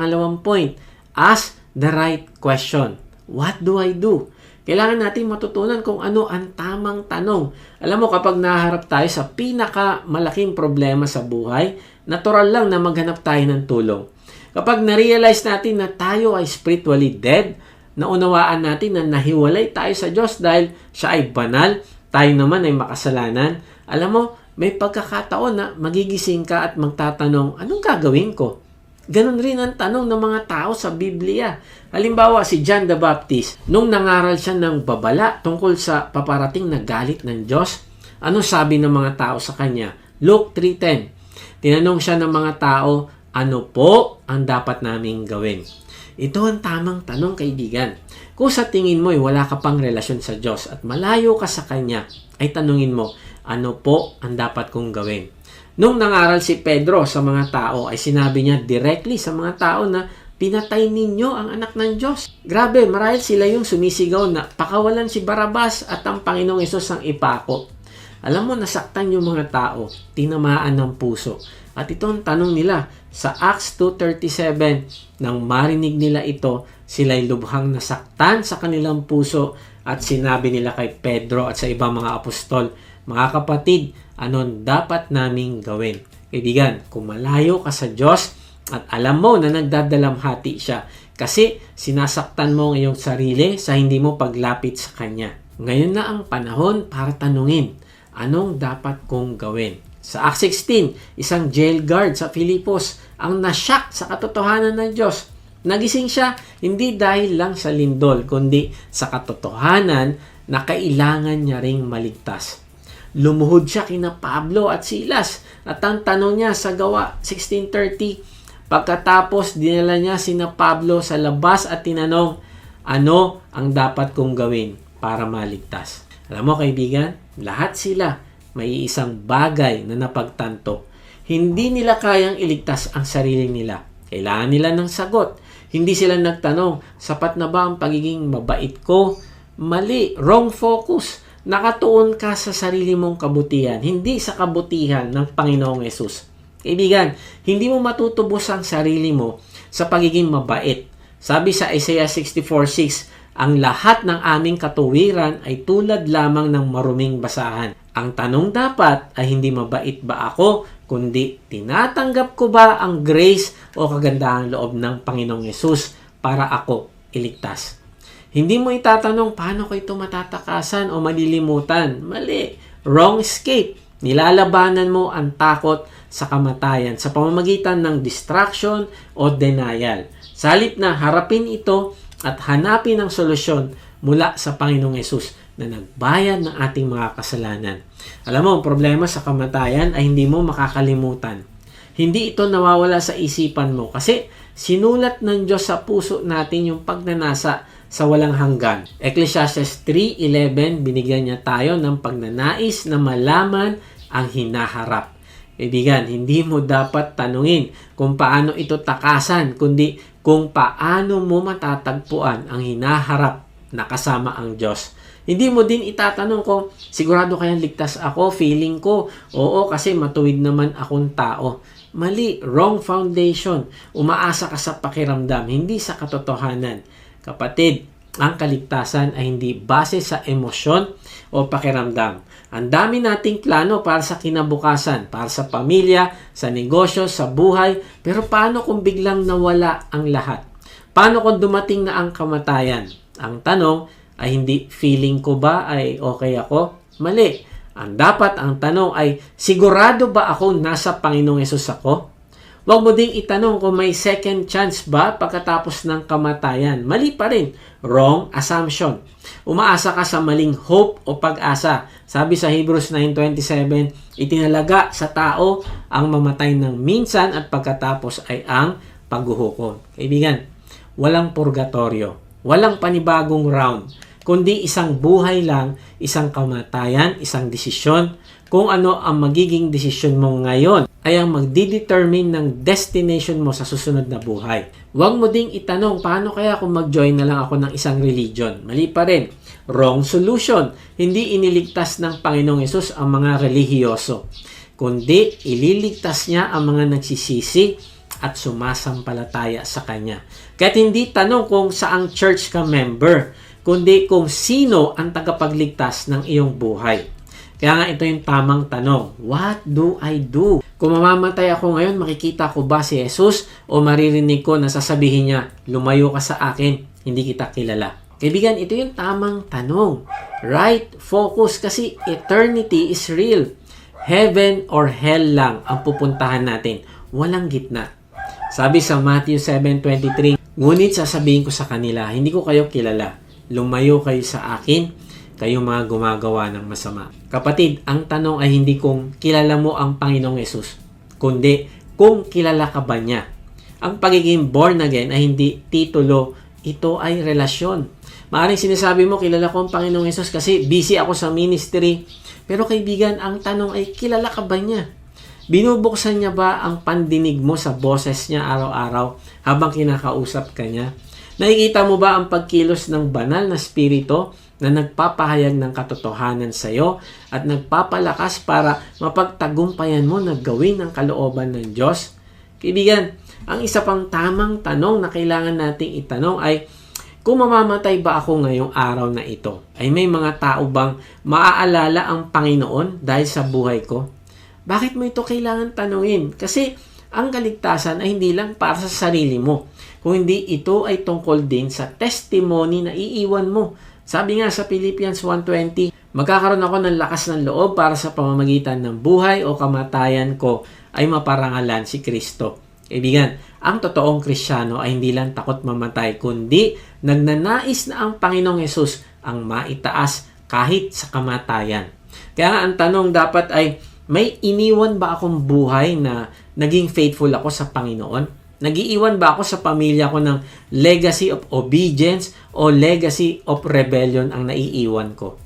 Pangalawang point, ask the right question. What do I do? Kailangan natin matutunan kung ano ang tamang tanong. Alam mo, kapag naharap tayo sa pinaka malaking problema sa buhay, natural lang na maghanap tayo ng tulong. Kapag na-realize natin na tayo ay spiritually dead, naunawaan natin na nahiwalay tayo sa Diyos dahil siya ay banal, tayo naman ay makasalanan, alam mo, may pagkakataon na magigising ka at magtatanong, anong gagawin ko? Ganon rin ang tanong ng mga tao sa Biblia. Halimbawa, si John the Baptist, nung nangaral siya ng babala tungkol sa paparating na galit ng Diyos, ano sabi ng mga tao sa kanya? Luke 3.10 Tinanong siya ng mga tao, ano po ang dapat naming gawin? Ito ang tamang tanong, kaibigan. Kung sa tingin mo ay wala ka pang relasyon sa Diyos at malayo ka sa Kanya, ay tanungin mo, ano po ang dapat kong gawin? Nung nangaral si Pedro sa mga tao, ay sinabi niya directly sa mga tao na pinatay ninyo ang anak ng Diyos. Grabe, marahil sila yung sumisigaw na pakawalan si Barabas at ang Panginoong Isos ang ipako. Alam mo, nasaktan yung mga tao, tinamaan ng puso. At ito ang tanong nila sa Acts 2.37, nang marinig nila ito, sila'y lubhang nasaktan sa kanilang puso at sinabi nila kay Pedro at sa ibang mga apostol, mga kapatid, anong dapat naming gawin? Kaibigan, kung malayo ka sa Diyos at alam mo na nagdadalamhati siya kasi sinasaktan mo ang iyong sarili sa hindi mo paglapit sa Kanya. Ngayon na ang panahon para tanungin, anong dapat kong gawin? Sa Acts 16, isang jail guard sa Filipos ang nasyak sa katotohanan ng Diyos. Nagising siya hindi dahil lang sa lindol, kundi sa katotohanan na kailangan niya ring maligtas. Lumuhod siya kina Pablo at Silas at ang tanong niya sa gawa 1630, pagkatapos dinala niya sina Pablo sa labas at tinanong, ano ang dapat kong gawin para maligtas? Alam mo kaibigan, lahat sila may isang bagay na napagtanto. Hindi nila kayang iligtas ang sarili nila. Kailangan nila ng sagot. Hindi sila nagtanong, sapat na ba ang pagiging mabait ko? Mali, wrong focus. Nakatuon ka sa sarili mong kabutihan, hindi sa kabutihan ng Panginoong Yesus. Kaibigan, hindi mo matutubos ang sarili mo sa pagiging mabait. Sabi sa Isaiah 64.6, ang lahat ng aming katuwiran ay tulad lamang ng maruming basahan. Ang tanong dapat ay hindi mabait ba ako, kundi tinatanggap ko ba ang grace o kagandahang loob ng Panginoong Yesus para ako iligtas. Hindi mo itatanong paano ko ito matatakasan o malilimutan. Mali. Wrong escape. Nilalabanan mo ang takot sa kamatayan sa pamamagitan ng distraction o denial. Salit na harapin ito at hanapin ang solusyon mula sa Panginoong Yesus na nagbayad ng ating mga kasalanan. Alam mo, ang problema sa kamatayan ay hindi mo makakalimutan. Hindi ito nawawala sa isipan mo kasi sinulat ng Diyos sa puso natin yung pagnanasa sa walang hanggan. Ecclesiastes 3.11, binigyan niya tayo ng pagnanais na malaman ang hinaharap. Kaibigan, hindi mo dapat tanungin kung paano ito takasan, kundi kung paano mo matatagpuan ang hinaharap na kasama ang Diyos. Hindi mo din itatanong kung sigurado kayang ligtas ako, feeling ko, oo kasi matuwid naman akong tao. Mali, wrong foundation. Umaasa ka sa pakiramdam, hindi sa katotohanan. Kapatid, ang kaligtasan ay hindi base sa emosyon o pakiramdam. Ang dami nating plano para sa kinabukasan, para sa pamilya, sa negosyo, sa buhay, pero paano kung biglang nawala ang lahat? Paano kung dumating na ang kamatayan? Ang tanong ay hindi feeling ko ba ay okay ako? Mali. Ang dapat ang tanong ay sigurado ba ako nasa Panginoong Yesus ako? Huwag mo ding itanong kung may second chance ba pagkatapos ng kamatayan. Mali pa rin. Wrong assumption. Umaasa ka sa maling hope o pag-asa. Sabi sa Hebrews 9.27, itinalaga sa tao ang mamatay ng minsan at pagkatapos ay ang paghuhukom. Kaibigan, walang purgatorio. Walang panibagong round. Kundi isang buhay lang, isang kamatayan, isang desisyon. Kung ano ang magiging desisyon mo ngayon ay ang magdidetermine ng destination mo sa susunod na buhay. Huwag mo ding itanong, paano kaya kung mag-join na lang ako ng isang religion? Mali pa rin. Wrong solution. Hindi iniligtas ng Panginoong Yesus ang mga relihiyoso. Kundi ililigtas niya ang mga nagsisisi at sumasampalataya sa Kanya. Kahit hindi tanong kung saang church ka member, kundi kung sino ang tagapagligtas ng iyong buhay. Kaya nga ito yung tamang tanong, what do I do? Kung mamamatay ako ngayon, makikita ko ba si Jesus o maririnig ko na sasabihin niya, lumayo ka sa akin, hindi kita kilala. Kaibigan, ito yung tamang tanong. Right focus kasi eternity is real. Heaven or hell lang ang pupuntahan natin. Walang gitna. Sabi sa Matthew 7.23, Ngunit sasabihin ko sa kanila, hindi ko kayo kilala. Lumayo kayo sa akin, kayong mga gumagawa ng masama. Kapatid, ang tanong ay hindi kung kilala mo ang Panginoong Yesus, kundi kung kilala ka ba niya. Ang pagiging born again ay hindi titulo, ito ay relasyon. Maaring sinasabi mo, kilala ko ang Panginoong Yesus kasi busy ako sa ministry. Pero kaibigan, ang tanong ay, kilala ka ba niya? Binubuksan niya ba ang pandinig mo sa boses niya araw-araw habang kinakausap ka niya? Nakikita mo ba ang pagkilos ng banal na spirito na nagpapahayag ng katotohanan sa iyo at nagpapalakas para mapagtagumpayan mo na gawin ang kalooban ng Diyos? Kaibigan, ang isa pang tamang tanong na kailangan nating itanong ay, kung mamamatay ba ako ngayong araw na ito, ay may mga tao bang maaalala ang Panginoon dahil sa buhay ko? Bakit mo ito kailangan tanungin? Kasi ang kaligtasan ay hindi lang para sa sarili mo, kung hindi ito ay tungkol din sa testimony na iiwan mo. Sabi nga sa Philippians 1.20, magkakaroon ako ng lakas ng loob para sa pamamagitan ng buhay o kamatayan ko ay maparangalan si Kristo. Kaibigan, ang totoong Kristiyano ay hindi lang takot mamatay, kundi nagnanais na ang Panginoong Yesus ang maitaas kahit sa kamatayan. Kaya nga ang tanong dapat ay, may iniwan ba akong buhay na naging faithful ako sa Panginoon? Nagiiwan ba ako sa pamilya ko ng legacy of obedience o legacy of rebellion ang naiiwan ko?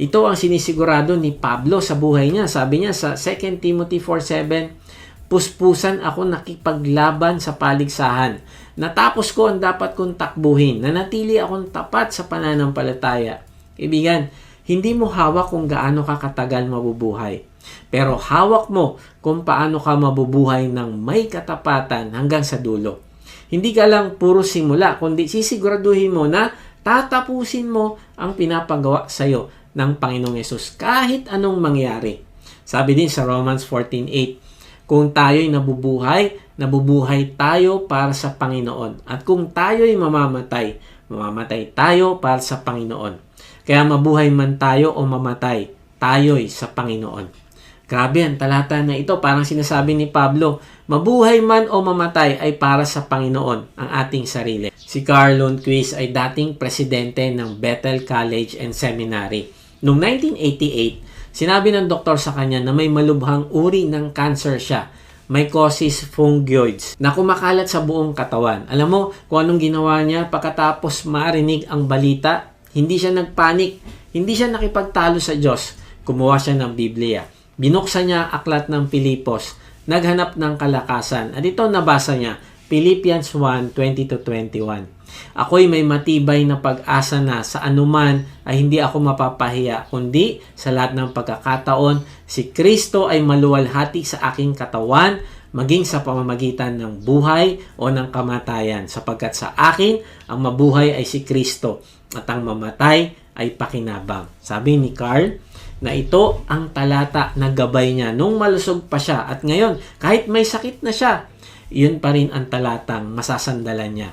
Ito ang sinisigurado ni Pablo sa buhay niya. Sabi niya sa 2 Timothy 4.7, Puspusan ako nakipaglaban sa paligsahan. Natapos ko ang dapat kong takbuhin. Nanatili akong tapat sa pananampalataya. Ibigan, hindi mo hawak kung gaano ka katagal mabubuhay. Pero hawak mo kung paano ka mabubuhay ng may katapatan hanggang sa dulo. Hindi ka lang puro simula, kundi sisiguraduhin mo na tatapusin mo ang pinapagawa sa iyo ng Panginoong Yesus kahit anong mangyari. Sabi din sa Romans 14.8, kung tayo'y nabubuhay, nabubuhay tayo para sa Panginoon. At kung tayo'y mamamatay, mamamatay tayo para sa Panginoon. Kaya mabuhay man tayo o mamatay, tayo'y sa Panginoon. Grabe ang talata na ito. Parang sinasabi ni Pablo, mabuhay man o mamatay ay para sa Panginoon ang ating sarili. Si Carlon Quiz ay dating presidente ng Bethel College and Seminary. Noong 1988, Sinabi ng doktor sa kanya na may malubhang uri ng cancer siya. May causes fungioids na kumakalat sa buong katawan. Alam mo kung anong ginawa niya pagkatapos marinig ang balita? Hindi siya nagpanik. Hindi siya nakipagtalo sa Diyos. Kumuha siya ng Biblia. Binuksan niya aklat ng Pilipos. Naghanap ng kalakasan. At ito nabasa niya. Philippians 1, 20-21. Ako'y may matibay na pag-asa na sa anuman ay hindi ako mapapahiya, kundi sa lahat ng pagkakataon, si Kristo ay maluwalhati sa aking katawan, maging sa pamamagitan ng buhay o ng kamatayan, sapagkat sa akin, ang mabuhay ay si Kristo at ang mamatay ay pakinabang. Sabi ni Carl, na ito ang talata na gabay niya nung malusog pa siya at ngayon kahit may sakit na siya yun pa rin ang talatang masasandalan niya.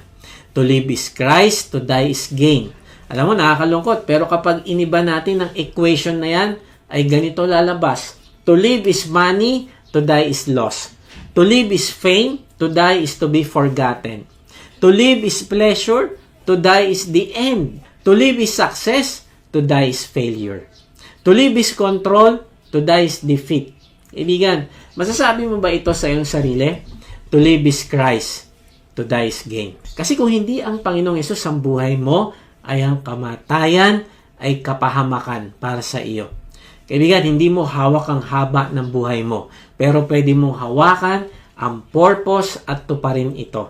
To live is Christ, to die is gain. Alam mo, nakakalungkot. Pero kapag iniba natin ang equation na yan, ay ganito lalabas. To live is money, to die is loss. To live is fame, to die is to be forgotten. To live is pleasure, to die is the end. To live is success, to die is failure. To live is control, to die is defeat. Ibigan, masasabi mo ba ito sa iyong sarili? To live is Christ. To die is gain. Kasi kung hindi ang Panginoong Yesus ang buhay mo, ay ang kamatayan ay kapahamakan para sa iyo. Kaibigan, hindi mo hawak ang haba ng buhay mo. Pero pwede mong hawakan ang purpose at tuparin ito.